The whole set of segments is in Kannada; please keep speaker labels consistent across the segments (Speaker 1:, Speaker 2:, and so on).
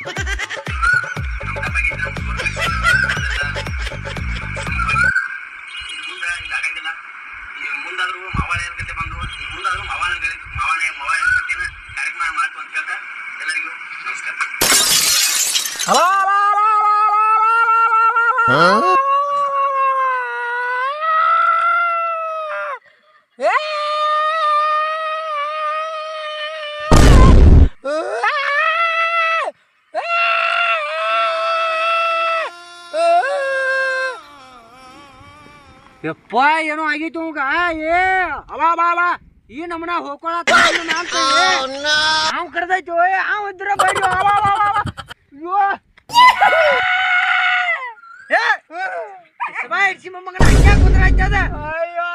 Speaker 1: ಮುಂದೆ ಹಿಂಗೆ ಆಗಂಗಿಲ್ಲ ಈ ಮುಂದಾದ್ರೂ ಮಾವಾಳೆ ಕತೆ ಬಂದು ಈ ಮುಂದಾದ್ರೂ ಮಾವಾಳೆ ಮಾವಾಳೆ ಮಾವಾಳೆ ಕತೆನ ಕಾರ್ಯಕ್ರಮ ಮಾಡ್ತು ಅಂತ ಹೇಳ್ತಾ ಎಲ್ಲರಿಗೂ ನಮಸ್ಕಾರ
Speaker 2: ಯಪ್ಪ ಏನೋ ಆಗಿತ್ತು ಅವಂಗ ಏ ಅವ ಬಾ ಬಾ ಈ ನಮ್ಮನ ಹೋಗ್ಕೊಳತ್ತ ನಾವು ಕಡ್ದೈತಿ ಓಯ್ ಅವ್ ಇದ್ರ ಬೈಡಿ ಅವ ಬಾ ಬಾ ಬಾ. ಅಯ್ಯೋ ಏ ಸಬಾ ಇಡ್ಸಿ ಮೊಮ್ಮಗನ ಹಂಗ್ಯಾಕ್ ಕುಂದ್ರ ಆಯ್ತದ ಅಯ್ಯೋ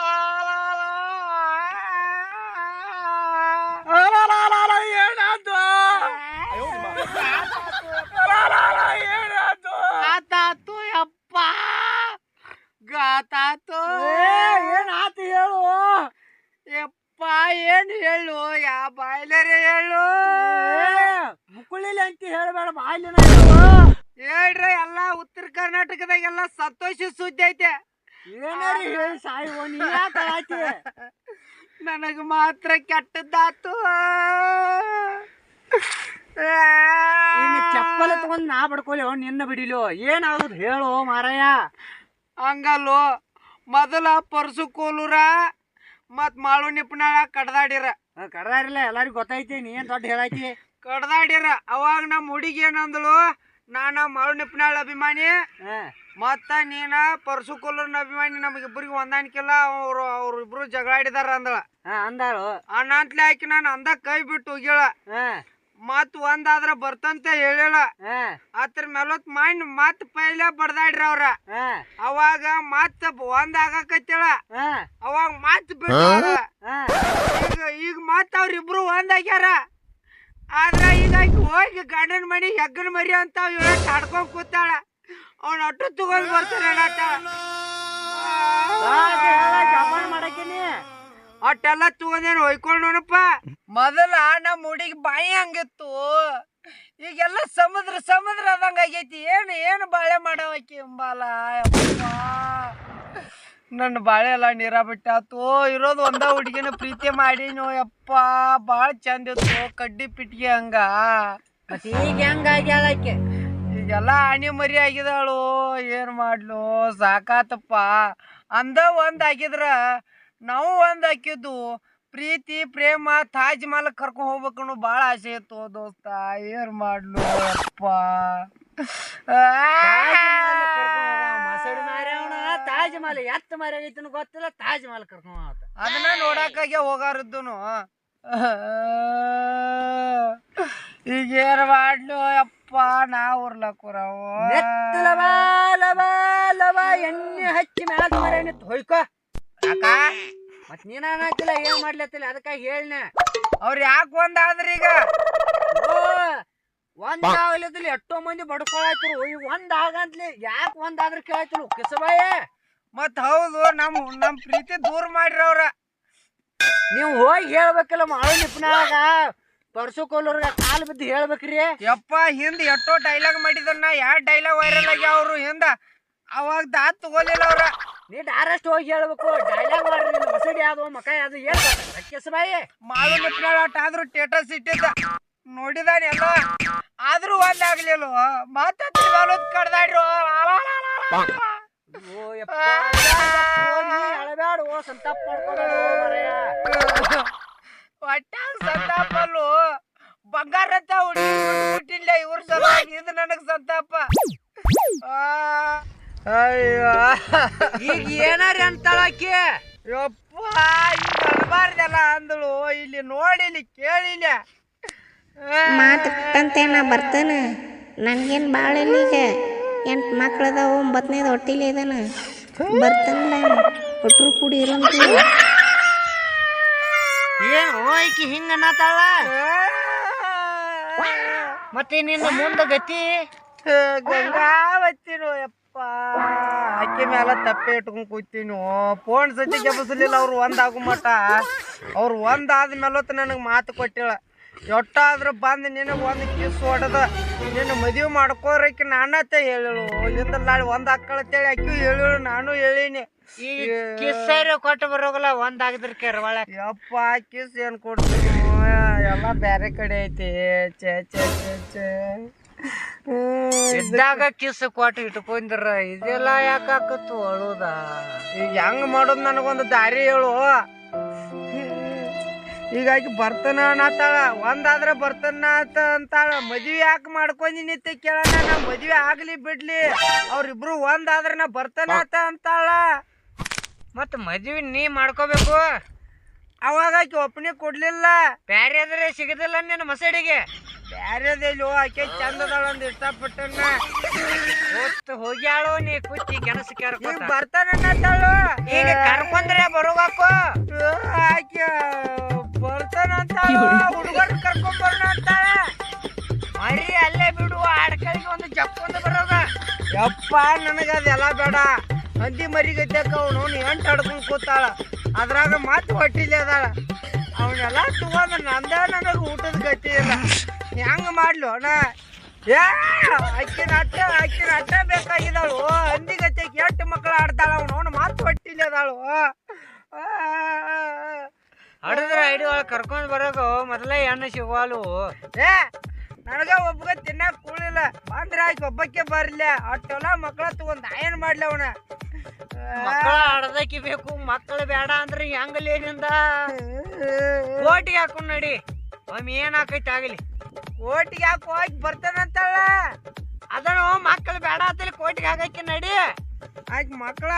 Speaker 2: ಏನಾಯ್ತು
Speaker 3: ಆತಾತು ಯಪ್ಪ ಗಾತಾತು
Speaker 2: ಏನಾಯ್ತು ಹೇಳು
Speaker 3: ಯಪ್ಪ ಏನ್ ಹೇಳು ಯಾ ಬಾಯ್ಲರೆ ಹೇಳು
Speaker 2: ಮುಕ್ಕುಳಿಲಿ ಅಂತ
Speaker 3: ಹೇಳ್ರಿ ಎಲ್ಲ ಉತ್ತರ ಕರ್ನಾಟಕದಾಗೆಲ್ಲ ಸಂತೋಷ ಸುದ್ದಿ ಐತೆ.
Speaker 2: ಏನಾರಿ ಹೇಳಿ ಸಾಯಿ ನೀ ಯಾಕೆ ಆಯ್ತಿ
Speaker 3: ನನಗ ಮಾತ್ರ ಕೆಟ್ಟದ್ದಾತು.
Speaker 2: ಚಪ್ಪಲ ತಗೊಂಡ್ ನಾ ಬಡ್ಕೊಲಿ ಅವ್ನು ನಿನ್ನ ಬಿಡಿಲು? ಏನಾಗುದು ಹೇಳೋ ಮಾರಾಯ.
Speaker 3: ಹಂಗಲ್ಲೋ ಮೊದಲ ಪರ್ಸು ಕೋಲೂರ ಮತ್ ಮಾಳು ನಿಪ್ಪನಾಳ ಕಡ್ದಾಡಿರ.
Speaker 2: ಕಡ್ದಾಡಿಲ್ಲ ಎಲ್ಲರಿಗೂ ಗೊತ್ತೈತಿ ನೀ ಏನ್ ದೊಡ್ಡ ಹೇಳೈತಿ
Speaker 3: ಕಡ್ದಾಡಿರ ಅವಾಗ ನಮ್ಮ ಹುಡುಗಿ ಏನಂದಳು ನಾನ ಮಾಳು ನಿಪ್ನಾಳ ಅಭಿಮಾನಿ ಮತ್ತ ನೀನ ಪರ್ಸು ಕೋಲೂರ್ನ ಅಭಿಮಾನಿ ನಮಗಿಬ್ಬರಿಗೆ ಹೊಂದಾಣಿಕೆಲ್ಲ ಅವ್ರು ಅವ್ರು ಇಬ್ರು ಜಗಳಾಡಿದಾರ ಅಂದಳ.
Speaker 2: ಅಂದಳು.
Speaker 3: ಅನ್ನಂತ್ಲೆ ಹಾಕಿ ನಾನು ಅಂದ ಕೈ ಬಿಟ್ಟು ಹೋಗ್ಯಾಳ. ಮತ್ ಒಂದಾದ್ರ ಬರ್ತಂತ
Speaker 2: ಹೇಳಿಲ್ಲ
Speaker 3: ಅದ್ರ ಮೇಲೊತ್ ಮೈಂಡ್ ಮತ್ ಪೈಲೆ ಬಡ್ದಾಡ್ರಿ ಅವ್ರ. ಅವಾಗ ಮತ್ ಒಂದ್ ಆಗಾಕತ್ತೇಳ. ಅವಾಗ ಮತ್ ಬಿಟ್ಟು
Speaker 2: ಹಾ
Speaker 3: ಈಗ ಈಗ ಮತ್ ಅವ್ರಿಬ್ರು ಒಂದಾಗ್ಯಾರ ಆದ್ರ ಈಗ ಆಕಿ ಹೋಗಿ ಗಂಡನ ಮನಿ ಹೆಗ್ಗನ ಇವಳ ಕಾಡ್ಕೊಂಡ್ ಕೂತಾಳ. ಅವ್ನ ಅಟ್ಟು ತಗೊಂಡ್ ಬರ್ತಾನೆ ಅಟ್ಟೆಲ್ಲ ತಗೊಂಡೇನು ಹೊಯ್ಕೊಂಡೋನಪ್ಪ ಮೊದಲ ನಮ್ಮ ಹುಡುಗಿ ಬಾಯಿ ಹಂಗಿತ್ತು. ಈಗೆಲ್ಲ ಸಮುದ್ರ ಸಮುದ್ರ ಆದಂಗ ಆಗೈತಿ. ಏನು ಏನು ಬಾಳೆ ಮಾಡವಕ್ಕೆ ಅಂಬಾಲ. ಯಪ್ಪಾ. ನನ್ನ ಬಾಳೆ ಎಲ್ಲ ನೀರ ಬಿಟ್ಟಾತು ಇರೋದು ಒಂದ ಹುಡುಗಿನ ಪ್ರೀತಿ ಮಾಡೀನೋ ಯಪ್ಪ. ಭಾಳ ಚಂದ ಇತ್ತು. ಕಡ್ಡಿ ಪಿಟ್ಗೆ ಹಂಗ.
Speaker 2: ಮತ್ತೆ ಈಗ ಹೆಂಗಾಗ್ಯಾಳ ಆಕೆ?
Speaker 3: ಈಗೆಲ್ಲ ಆಣಿ ಮರಿ ಆಗಿದಾಳು ಏನ್ ಮಾಡ್ಲು ಸಾಕಾತಪ್ಪ. ಅಂದ ಒಂದ್ ಆಗಿದ್ರ ನಾವು ಒಂದ್ ಹಾಕಿದ್ದು ಪ್ರೀತಿ ಪ್ರೇಮ ತಾಜ್ ಮಹಲ್ ಕರ್ಕೊಂಡು ಹೋಗ್ಬೇಕು ಅನ್ನೋ ಭಾಳ ಆಸೆ ಇತ್ತು ದೋಸ್ತ. ಏನ್ ಮಾಡ್ಲು ಅಪ್ಪ
Speaker 2: ತಾಜ್ ಮಹಲ್ ಎತ್ತ ಮರಿ ಆಗೈತಿ ಗೊತ್ತಿಲ್ಲ ತಾಜ್ ಮಹಲ್ ಕರ್ಕೊಂಡ್
Speaker 3: ಅದನ್ನ ನೋಡಕ್ಕಾಗೆ ಹೋಗಾರಿದ್ದನು. ಈಗ ಏನ್ ಮಾಡ್ಲು ಅಪ್ಪ ನಾ ಉರ್ಲಕ್ಕೂರವು
Speaker 2: ನೆತ್ತ ಲವ ಲವ ಲವ ಎಣ್ಣೆ ಹಚ್ಚಿ ಮ್ಯಾಲ ಮರ ನಿಂತು ಹೊಯ್ಕೋ.
Speaker 3: ಯಾಕ
Speaker 2: ಮತ್ ನೀನ ಅನ್ನತ್ತಿಲ್ಲ ಏನ್ ಮಾಡ್ಲತ್ತಿಲ್ಲ ಅದಕ್ಕ ಹೇಳ್ನೆ.
Speaker 3: ಅವ್ರ ಯಾಕೆ ಒಂದಾದ್ರಿ ಈಗ?
Speaker 2: ಓ ಒಂದ್ ಆಗ್ಲಿದ್ದಲ್ಲಿ ಎಷ್ಟೋ ಮಂದಿ ಬಡ್ಕೊಳತ್ರು ಈಗ ಒಂದ್ ಆಗಂತ್ಲಿ ಯಾಕೆ ಒಂದ್ ಆದ್ರ ಕಿಸಬಾಯೆ ಕಿಸಬಾಯೇ
Speaker 3: ಮತ್ ಹೌದು ನಮ್ ನಮ್ ಪ್ರೀತಿ ದೂರ ಮಾಡ್ರಿ ಅವ್ರ.
Speaker 2: ನೀವು ಹೋಗಿ ಹೇಳ್ಬೇಕಲ್ಲ ಮಾಳು ನಿಪ್ನಾಗ. ಪರ್ಸು ಕೋಲೂರ್ಗ ಕಾಲ್ ಬಿದ್ದು ಹೇಳ್ಬೇಕ್ರಿ?
Speaker 3: ಯಪ್ಪ ಹಿಂದ್ ಎಷ್ಟೋ ಡೈಲಾಗ್ ಮಾಡಿದನ್ನ ಯಾರ್ ಡೈಲಾಗ್ ವೈರಲ್ ಆಗಿ ಅವ್ರು ಹಿಂದ. ಅವಾಗ ದಾತ್ ತಗೋಲಿಲ್ಲ ಅವ್ರ.
Speaker 2: ನೀ ಡೈರೆಕ್ಟ್ ಹೋಗಿ ಹೇಳ್ಬೇಕು. ಡೈಲಾಗ್ ಮಾಡ್ರಿ ನಿನ್ನ ಮಸಡಿ ಯಾವ್ದು ಮಕ ಯಾವ್ದು ಹೇಳ್ಬೇಕು ಬಾಯಿ.
Speaker 3: ಮಾಲು ನಿಪ್ನಾಳ ಆದ್ರು ಸ್ಟೇಟಸ್ ಇಟ್ಟಿದ್ದ. ನೋಡಿದಾನೆ ಎಲ್ಲ. ಆದ್ರೂ ಒಂದಾಗ್ಲಿಲ್ಲ ಮಾತಾಡ್ತಿ ಮೇಲೊಂದ್ ಕಡ್ದಾಡ್ರು.
Speaker 2: ಓ ಯಪ್ಪ ಅಳಬ್ಯಾಡ ಓ ಸಂತಾಪ ಮಾಡ್ಕೊಬೇಡ
Speaker 3: ಒಟ್ಟಾಗ ಸಂತಾಪಲ್ಲು. ಬಂಗಾರ ಅಂತ ಹುಡುಗಿ ಬಿಟ್ಟಿಲ್ಲ ಇವ್ರ ಸಲುವಾಗಿ ಇದು ನನಗ್ ಸಂತಾಪ. ಆ, ಅಯ್ಯೋ.
Speaker 2: ಈಗ ಏನಾರ ಅಂತಾಳಕಿ
Speaker 3: ಯಪ್ಪ ಈಗ ಅನ್ಬಾರ್ದಲ್ಲ ಅಂದಳು. ಇಲ್ಲಿ ನೋಡಿಲಿ ಕೇಳಿಲ್ಲ.
Speaker 4: ಮಾತು ಕೊಟ್ಟಂತೆ ನಾ ಬರ್ತೇನೆ. ನನಗೇನು ಭಾಳ ಇಲ್ಲ ಈಗ ಎಂಟು ಮಕ್ಳದಾವ ಒಂಬತ್ತನೇದು ಹೊಟ್ಟಿಲಿ ಇದಾನ ಬರ್ತೇನೆ ಒಟ್ರು ಕೂಡಿ ಇರೋಂತ
Speaker 2: ಏ ಹೋಯ್ಕಿ ಹಿಂಗೆ ಅನ್ನತಾಳ? ಮತ್ತೆ ನಿನ್ನ ಮುಂದ ಗತಿ?
Speaker 3: ಗಂಗಾವತ್ತಿನೋ ಯಪ್ಪ. ಅಕ್ಕಿ ಮೇಲೆ ತಪ್ಪೆ ಇಟ್ಕೊಂಡ್ ಕೂತೀನಿ. ಫೋನ್ ಸತಿ ಗೆಬಸಲಿಲ್ಲ ಅವ್ರು ಒಂದಾಗು ಮಟ ಅವ್ರು ಒಂದಾದ ಮೇಲೊತ್ತು ನನಗೆ ಮಾತು ಕೊಟ್ಟಿಲ್ಲ. ಎಷ್ಟಾದ್ರೂ ಬಂದು ನಿನಗೆ ಒಂದು ಕಿಸ್ ಹೊಡೆದ. ನಿನ್ನ ಮದುವೆ ಮಾಡ್ಕೋರಕ್ಕೆ ನಾನತ್ತೆ ಹೇಳಿಳು. ಇಲ್ಲಿಂದ ನಾಳೆ ಒಂದು ಅಕ್ಕಳತ್ತೇಳಿ ಅಕ್ಕಿ ನಾನು ಹೇಳೀನಿ.
Speaker 2: ಈ ಕಿಸ್ಸೇರು ಕೊಟ್ಟು ಬರೋಗಲ್ಲ ಒಂದಾಗಿದ್ರ ಕೆರವಾಳ
Speaker 3: ಯಪ್ಪ ಕಿಸ್ ಏನು ಕೊಡ್ತೀವಿ ಎಲ್ಲ ಬೇರೆ ಕಡೆ ಐತಿ. ಚೇ ಚೇ ಚೇ ಚೇ.
Speaker 2: ಇದ್ದಾಗ ಕಿಸ್ ಕೊಟ್ಟು ಇಟ್ಕೊಂಡಿರ. ಇದೆಲ್ಲ ಯಾಕಾಕತ್ತು ಅಳುದ?
Speaker 3: ಈಗ ಹೆಂಗ್ ಮಾಡೋದು ನನಗೊಂದು ದಾರಿ ಹೇಳು. ಹೀಗಾಗಿ ಬರ್ತಾನ ಅನ್ನತ್ತಾಳ. ಒಂದಾದ್ರೆ ಬರ್ತನ ಅಂತ ಅಂತಾಳ. ಮದ್ವೆ ಯಾಕೆ ಮಾಡ್ಕೊಂಡಿ ಅಂತ ಕೇಳೋಣ ನಾ ಮದ್ವೆ ಆಗ್ಲಿ ಬಿಡ್ಲಿ. ಅವ್ರಿಬ್ರು ಒಂದಾದ್ರೆ ನಾ ಬರ್ತನ ಅಂತ ಅಂತಾಳ.
Speaker 2: ಮತ್ ಮದ್ವೆ ನೀ ಮಾಡ್ಕೋಬೇಕು?
Speaker 3: ಅವಾಗ ಆಕೆ ಒಪ್ಪನೆ ಕೊಡ್ಲಿಲ್ಲ.
Speaker 2: ಬ್ಯಾರೆ ಆದ್ರೆ ಸಿಗದಿಲ್ಲ ನಿನ್ನ ಮಸಡಿಗೆ.
Speaker 3: ಬ್ಯಾರೆದಿಲ್ಲ ಆಕೆ ಚಂದ ಅದಾಳ ಅಂತ ಇಷ್ಟಪಟ್ಟನ
Speaker 2: ಹೊತ್ತು ಹೋಗ್ಯಾಳು ನೀ ಕುಚ್ಚಿ ಕೆಲಸ
Speaker 3: ಈಗ ಬರ್ತಾನ
Speaker 2: ಈಗ ಕರ್ಕೊಂಡ್ರೆ ಬರುವಾಕು?
Speaker 3: ಆಕೆ ಬರ್ತಾನ ಹುಡುಗರು ಕರ್ಕೊಂಡ್ ಬರೋಣ ಅಂತಾಳ
Speaker 2: ಮರಿ ಅಲ್ಲೇ ಬಿಡು ಆಡ್ಕಳಿಗೆ ಒಂದು ಜಪ್ಪ ಬರೋಗ.
Speaker 3: ಯಪ್ಪ ನನಗೆ ಅದೆಲ್ಲ ಬೇಡ. ಹಂದಿ ಮರಿಗೈತೆಕ ಅವನು? ಎಂಟು ಹಡ್ಕೊಂಡು ಕೂತಾಳ. ಅದ್ರಾಗ ಮತ್ತೆ ಹೊಟ್ಟಿಲಿ ಅದಾಳ. ಅವನ್ನೆಲ್ಲ ತುಂಬ ನಂದ ನನಗ ಊಟದ ಗತಿ ಇಲ್ಲ. ಹೆಂಗ ಮಾಡ್ಲು? ಅಣ್ಣ? ಏ ಅಕ್ಕಿನ ಅಟ್ಟ ಅಕ್ಕಿನ ಅಟ್ಟ ಬೇಕಾಗಿದ್ದಾಳು. ಹಂದಿ ಗತಿ ಎಂಟು ಮಕ್ಕಳು ಆಡ್ತಾಳ ಅವನು. ಅವನು ಮತ್ತೆ ಹೊಟ್ಟಿಲಿ ಅದಾಳು.
Speaker 2: ಹಡದ್ರ ಐಡಿ ಒಳಗೆ ಕರ್ಕೊಂಡು ಬರೋದು ಮೊದಲೇ ಹೆಣ್ಣು ಸಿಗುವಲು
Speaker 3: ಏ ನನಗ ಒಬ್ಬಗ ತಿನ್ನಾಕ ಕೂಳಿಲ್ಲ. ಬಂದ್ರ ಆಯ್ತು ಒಬ್ಬಕ್ಕೆ ಬರ್ಲಿಲ್ಲ ಅಟ್ಟೆಲ್ಲ ಮಕ್ಕಳ ತಗೊಂಡ್ ಏನ್ ಮಾಡ್ಲಿ ಅವನ.
Speaker 2: ಮಕ್ಕಳ ಆಡದಕ್ಕೆ ಬೇಕು ಮಕ್ಕಳು ಬೇಡ ಅಂದ್ರೆ ಹೆಂಗಲ್ಲಿ ಏನಿಂದ ಕೋಟಿಗೆ ಹಾಕೊಂಡ್ ನಡಿ. ಒಮ್ಮೆ ಏನ್ ಹಾಕೈತಿ ಆಗಲಿ.
Speaker 3: ಕೋಟಿಗೆ ಹಾಕು ಹೋಗಿ ಬರ್ತಾನಂತಲ್ಲ
Speaker 2: ಅದನ್ನು ಮಕ್ಕಳು ಬೇಡ ಅಂತೇಳಿ ಕೋಟಿಗೆ ಹಾಕಕ್ಕೆ ನಡಿ.
Speaker 3: ಮಕ್ಳ ಮಕ್ಕಳ